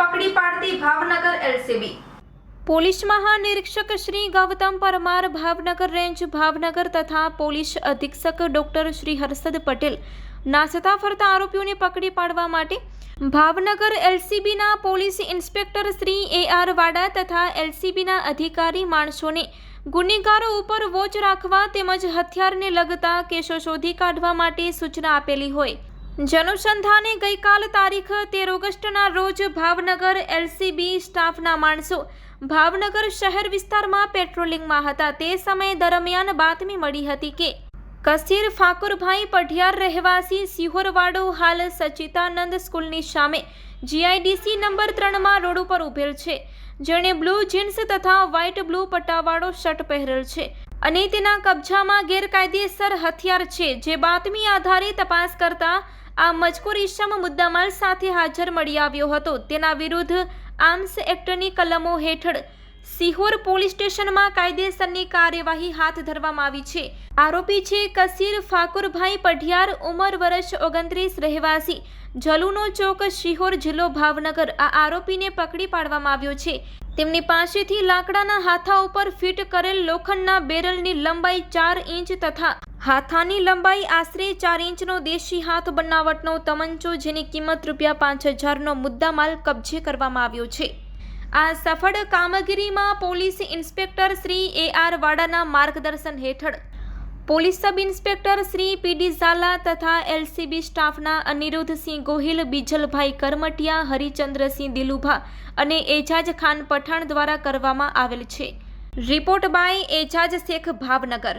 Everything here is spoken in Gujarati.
પકડી પાડતી ભાવનગર એલસીબી. પોલીસ મહાનિરીક્ષક શ્રી ગૌતમ પરમાર ભાવનગર રેન્જ ભાવનગર તથા પોલીસ અધિક્ષક ડોક્ટર શ્રી હર્ષદ પટેલ નાસતા ફરતા આરોપીઓને પકડી પાડવા માટે Bhavnagar એલસીબીના police inspector Shri A R Vada તથા એલસીબીના અધિકારી માણસોને ગુનેગારો ઉપર વોચ રાખવા તેમજ હથિયારને લગતા કેસો શોધી કાઢવા માટે સૂચના આપેલી હોય. જનુસંધાને ગઈકાલ તારીખ તેર ઓગસ્ટના રોજ ભાવનગર એલસીબી સ્ટાફના માણસો ભાવનગર શહેર વિસ્તારમાં પેટ્રોલિંગમાં હતા. તે સમય દરમિયાન બાતમી મળી હતી કે કસીર ફાકુરભાઈ પઢિયાર રહેવાસી સિહોરવાડો હાલ સચિતાનંદ સ્કૂલની સામે જીઆઈડીસી નંબર ત્રણમાં રોડ ઉપર ઉભેલ છે. જેણે બ્લુ જીન્સ તથા વ્હાઇટ બ્લુ પટ્ટાવાળો શર્ટ પહેરેલ છે અને તેના કબજામાં ગેરકાયદેસર હથિયાર છે. જે બાતમી આધારે તપાસ કરતા આ મજકૂર ઈશામ મુદ્દામાલ સાથે હાજર મળી આવ્યો હતો. તેના વિરુદ્ધ આર્મ્સ એક્ટની કલમો હેઠળ સિહોર પોલીસ સ્ટેશનમાં કાયદેસરની કાર્યવાહી હાથ ધરવામાં આવી છે. આરોપી છે કસીર ફાકુરભાઈ પઢિયાર, ઉંમર વર્ષ ઓગણત્રીસ, રહેવાસી. જલુનો ચોક શિહોર જિલ્લો ભાવનગર. આ આરોપીને પકડી પાડવામાં આવ્યો છે. તેમની પાસેથી લાકડાના હાથા ઉપર ફિટ કરેલ લોખંડના બેરલની લંબાઈ ચાર ઇંચ તથા હાથાની લંબાઈ આશરે ચાર ઇંચનો દેશી હાથ બનાવટનો તમંચો જેની કિંમત રૂપિયા પાંચ હજારનો મુદ્દામાલ કબજે કરવામાં આવ્યો છે. આ સફળ કામગીરીમાં police inspector Shri A R વાડાના માર્ગદર્શન હેઠળ police sub inspector Shri PD Jhala તથા એલસીબી સ્ટાફના અનિરુદ્ધસિંહ ગોહિલ, બીજલભાઈ કરમટિયા હરિચંદ્રસિંહ દિલુભા અને એજાજ ખાન પઠાણ દ્વારા કરવામાં આવેલ છે. Report by Ejaz Shaikh Bhavnagar.